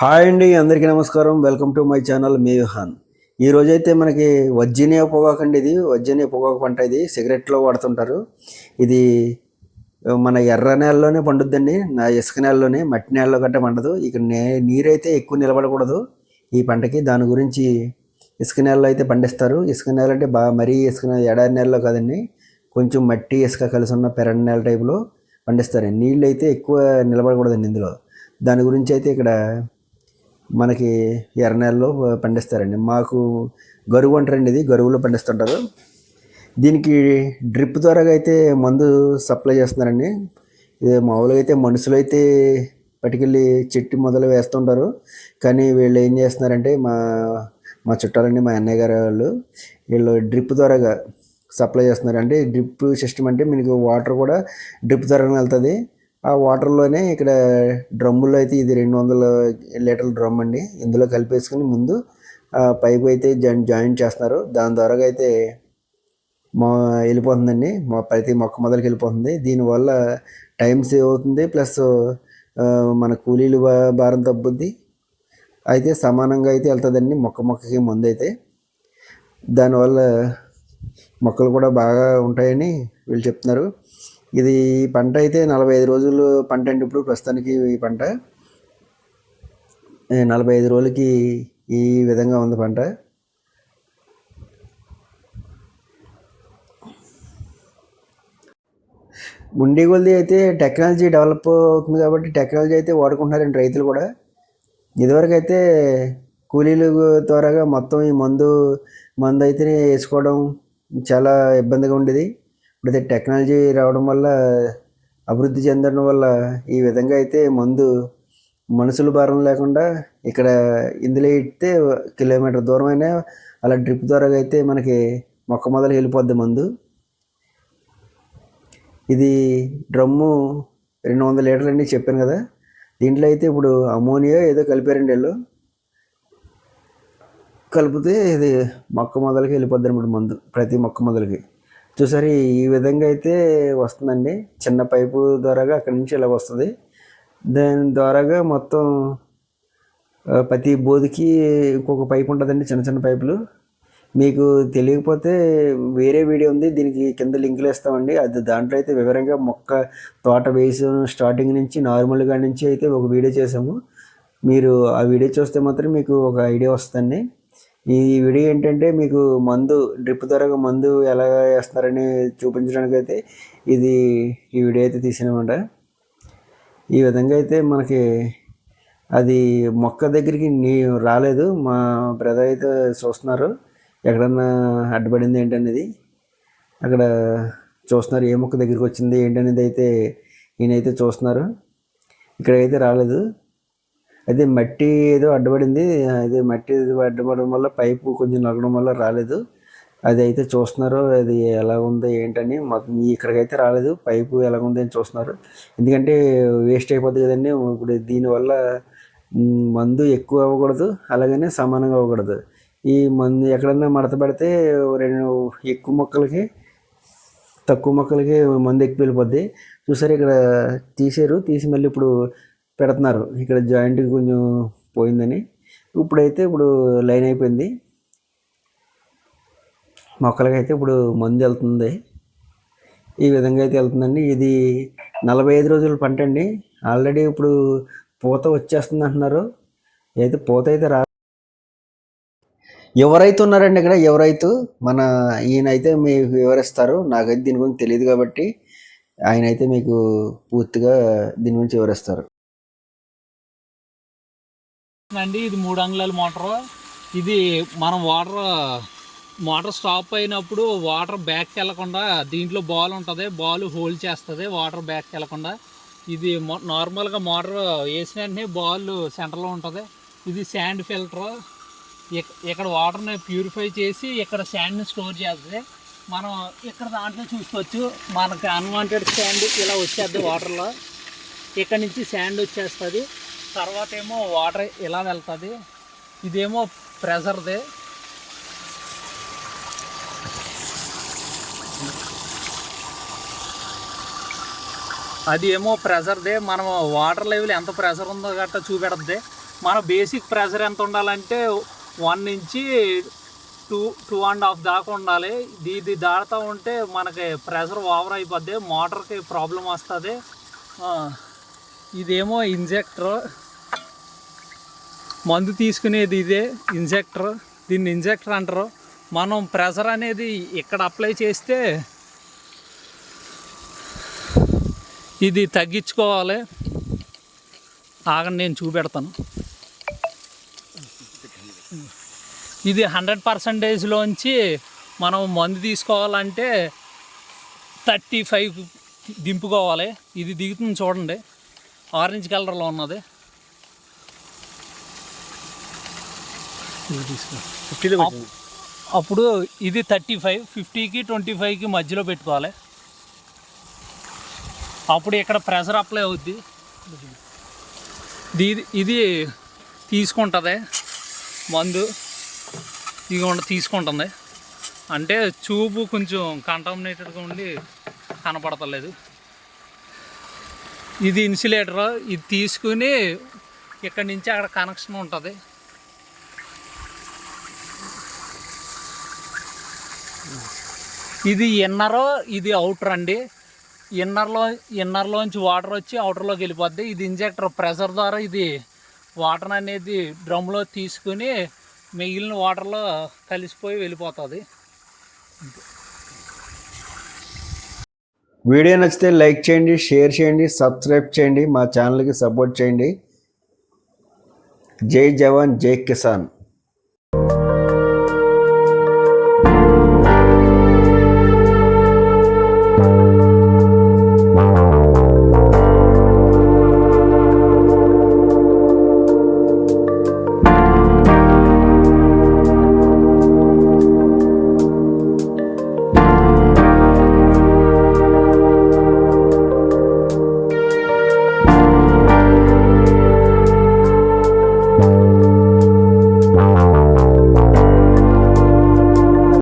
Hi అండి అందరికీ నమస్కారం. వెల్కమ్ టు మై ఛానల్ మేయుహాన్ ఈ రోజైతే మనకి వజ్జినియా పొగాకు అండి ఇది. వజ్జినియా పొగాకు పంట ఇది. సిగరెట్లో వాడుతుంటారు. ఇది మన ఎర్ర నేలలోనే పండుద్దండి. నా ఇసుక నేలలోనే మట్టి నేలలో గట్ట పండదు. ఇక్కడ నే నీరైతే ఎక్కువ నిలబడకూడదు. ఈ పంటకి దాని గురించి ఇసుక నేలలో అయితే పండిస్తారు. ఇసుక నేల అంటే బాగా మరీ ఇసుక ఎడారి నేలలో కాదండి. కొంచెం మట్టి ఇసుక కలిసి ఉన్న పెరడ్ నేల టైపులో పండిస్తారు. నీళ్ళు అయితే ఎక్కువ నిలబడకూడదండి ఇందులో. దాని గురించి అయితే ఇక్కడ మనకి ఎర్ర నెలలో పండిస్తారండి. మాకు గరువు అంటారండి ఇది. గరువులో పండిస్తుంటారు. దీనికి డ్రిప్ ద్వారా అయితే మందు సప్లై చేస్తున్నారండి. ఇది మామూలుగా అయితే మనుషులు అయితే పట్టుకెళ్ళి చెట్టు మొదలు వేస్తుంటారు. కానీ వీళ్ళు ఏం చేస్తున్నారంటే మా మా చుట్టాలండి మా అన్నయ్య గారు వాళ్ళు వీళ్ళు డ్రిప్ ద్వారాగా సప్లై చేస్తున్నారు. అంటే డ్రిప్ సిస్టమ్ అంటే మీకు వాటర్ కూడా డ్రిప్ ద్వారా వెళ్తుంది. ఆ వాటర్లోనే ఇక్కడ డ్రమ్ముల్లో అయితే ఇది రెండు వందల లీటర్ల డ్రమ్ అండి. ఇందులో కలిపేసుకుని ముందు ఆ పైపు అయితే జాయిన్ జాయింట్ చేస్తున్నారు. దాని ద్వారా అయితే మా వెళ్ళిపోతుందండి. మా ప్రతి మొక్క మొదలకి వెళ్ళిపోతుంది. దీనివల్ల టైం సేవ్ అవుతుంది. ప్లస్ మన కూలీలు భా- భారం తగ్గుద్ది. అయితే సమానంగా అయితే వెళ్తుందండి మొక్క మొక్కకి ముందు అయితే దానివల్ల మొక్కలు కూడా బాగా ఉంటాయని వీళ్ళు చెప్తున్నారు. ఇది పంట అయితే నలభై ఐదు రోజులు పంట అండి ఇప్పుడు ప్రస్తుతానికి ఈ పంట. నలభై ఐదు రోజులకి ఈ విధంగా ఉంది పంట. గుండీ కొద్ది అయితే టెక్నాలజీ డెవలప్ అవుతుంది కాబట్టి టెక్నాలజీ అయితే వాడుకుంటున్నారండి రైతులు కూడా. ఇదివరకు అయితే కూలీలు త్వరగా మొత్తం ఈ మందు మందు అయితే వేసుకోవడం చాలా ఇబ్బందిగా ఉండేది. ఇప్పుడైతే టెక్నాలజీ రావడం వల్ల అభివృద్ధి చెందడం వల్ల ఈ విధంగా అయితే మందు మనుషుల భారం లేకుండా ఇక్కడ ఇందులో ఇస్తే కిలోమీటర్ దూరమైనా అలా డ్రిప్ ద్వారా అయితే మనకి మొక్క మొదలు వెళ్ళిపోద్ది మందు. ఇది డ్రమ్ము రెండు వందల లీటర్లు అండి చెప్పాను కదా. దీంట్లో అయితే ఇప్పుడు అమోనియా ఏదో కలిపారండి వీళ్ళు కలిపితే ఇది మొక్క మొదలకి వెళ్ళిపోద్ది అనమాట మందు ప్రతి మొక్క మొదలకి. చూసారు ఈ విధంగా అయితే వస్తుందండి. చిన్న పైపు ద్వారాగా అక్కడి నుంచి ఇలా వస్తుంది. దాని ద్వారాగా మొత్తం ప్రతి బోధికి ఇంకొక పైపు ఉంటుందండి చిన్న చిన్న పైపులు. మీకు తెలియకపోతే వేరే వీడియో ఉంది దీనికి కింద లింకులు ఇస్తామండి అది దాంట్లో అయితే వివరంగా మొక్క తోట వేసి స్టార్టింగ్ నుంచి నార్మల్గా నుంచి అయితే ఒక వీడియో చేసాము. మీరు ఆ వీడియో చూస్తే మాత్రం మీకు ఒక ఐడియా వస్తుంది ఈ వీడియో ఏంటంటే మీకు మందు డ్రిప్ ద్వారా మందు ఎలా వేస్తున్నారని చూపించడానికి అయితే ఇది ఈ వీడియో అయితే తీసినమాట. ఈ విధంగా అయితే మనకి అది మొక్క దగ్గరికి నీ రాలేదు. మా బ్రదర్ అయితే చూస్తున్నారు. ఎక్కడన్నా అడ్డుపడింది ఏంటనేది. అక్కడ చూస్తున్నారు ఏ మొక్క దగ్గరికి వచ్చింది ఏంటనేది అయితే ఈయనైతే చూస్తున్నారు. ఇక్కడైతే రాలేదు. అది మట్టి ఏదో అడ్డపడింది అది మట్టి ఏదో వల్ల పైపు కొంచెం నగడం వల్ల రాలేదు. అది అయితే చూస్తున్నారు అది ఎలా ఉందో ఏంటని. మొత్తం ఇక్కడికైతే రాలేదు. పైపు ఎలా ఉంది అని చూస్తున్నారు. ఎందుకంటే వేస్ట్ అయిపోద్ది కదండి. ఇప్పుడు దీనివల్ల మందు ఎక్కువ అవ్వకూడదు. అలాగనే సమానంగా అవ్వకూడదు. ఈ మందు ఎక్కడన్నా మడత పెడితే రెండు ఎక్కువ మొక్కలకి తక్కువ మొక్కలకి మందు ఎక్కువ వెళ్ళిపోద్ది. చూసారు ఇక్కడ తీసారు తీసి మళ్ళీ ఇప్పుడు పెడుతున్నారు. ఇక్కడ జాయింట్ కొంచెం పోయిందని. ఇప్పుడైతే ఇప్పుడు లైన్ అయిపోయింది. మొక్కలకైతే ఇప్పుడు మందు వెళ్తుంది. ఈ విధంగా అయితే వెళ్తుందండి. ఇది నలభై ఐదు రోజుల పంట అండి. ఆల్రెడీ ఇప్పుడు పూత వచ్చేస్తుంది అంటున్నారు. అయితే పూత అయితే రా ఎవరైతే ఉన్నారండి ఇక్కడ? ఎవరైతే మన ఈయన అయితే మీకు వివరిస్తారు. నాకైతే దీని గురించి తెలియదు కాబట్టి ఆయన అయితే మీకు పూర్తిగా దీని గురించి వివరిస్తారు. అండి ఇది మూడు అంగుళాల మోటార్. ఇది మనం వాటర్ మోటార్ స్టాప్ అయినప్పుడు వాటర్ బ్యాక్కి వెళ్ళకుండా దీంట్లో బాల్ ఉంటుంది బాల్ హోల్డ్ చేస్తుంది వాటర్ బ్యాక్ వెళ్ళకుండా. ఇది నార్మల్గా మోటార్ వేసిన వెంటనే బాల్ సెంటర్లో ఉంటుంది. ఇది శాండ్ ఫిల్టర్. ఇక్కడ వాటర్ని ప్యూరిఫై చేసి ఇక్కడ శాండ్ని స్టోర్ చేస్తుంది. మనం ఇక్కడ దాంట్లో చూసుకోవచ్చు మనకి అన్వాంటెడ్ శాండ్ ఇలా వచ్చేద్ది వాటర్లో. ఇక్కడ నుంచి శాండ్ వచ్చేస్తుంది. తర్వాత ఏమో వాటర్ ఇలా వెళ్తుంది. ఇదేమో ప్రెషర్ది అది ఏమో ప్రెషర్దే మనం వాటర్ లెవెల్ ఎంత ప్రెషర్ ఉందో గట్రా చూపెడద్ది. మన బేసిక్ ప్రెషర్ ఎంత ఉండాలంటే వన్ నుంచి టూ టూ అండ్ హాఫ్ దాకా ఉండాలి. ఇది ఇది దాడుతూ ఉంటే మనకి ప్రెషర్ ఓవర్ అయిపోద్ది. మోటార్కి ప్రాబ్లం వస్తుంది. ఇదేమో ఇంజెక్టర్. మందు తీసుకునేది ఇదే ఇంజెక్టర్. దీన్ని ఇంజెక్టర్ అంటారు. మనం ప్రెషర్ అనేది ఇక్కడ అప్లై చేస్తే ఇది తగ్గించుకోవాలి. ఆగండి నేను చూపెడతాను. ఇది హండ్రెడ్ పర్సంటేజ్లోంచి మనం మందు తీసుకోవాలంటే థర్టీ ఫైవ్ దింపుకోవాలి. ఇది దిగుతుంది చూడండి. ఆరెంజ్ కలర్లో ఉన్నది. అప్పుడు ఇది థర్టీ ఫైవ్ ఫిఫ్టీకి ట్వంటీ ఫైవ్కి మధ్యలో పెట్టుకోవాలి. అప్పుడు ఇక్కడ ప్రెషర్ అప్లై అవుద్ది. ఇది ఇది తీసుకుంటుంది. మందు ఇది తీసుకుంటుంది. అంటే చూపు కొంచెం కంటామినేటెడ్గా ఉండి కనపడతలేదు. ఇది ఇన్సులేటర్. ఇది తీసుకుని ఇక్కడ నుంచి అక్కడ కనెక్షన్ ఉంటుంది. ఇది ఇన్నర్ ఇది అవుటర్ అండి. ఇన్నర్లో ఇన్నర్లోంచి వాటర్ వచ్చి అవుటర్లోకి వెళ్ళిపోద్ది. ఇది ఇంజెక్టర్ ప్రెషర్ ద్వారా ఇది వాటర్ అనేది డ్రమ్లో తీసుకుని మిగిలిన వాటర్లో కలిసిపోయి వెళ్ళిపోతుంది. వీడియో నచ్చితే లైక్ చేయండి షేర్ చేయండి సబ్స్క్రైబ్ చేయండి మా ఛానల్కి సపోర్ట్ చేయండి. జై జవాన్ జై కిసాన్.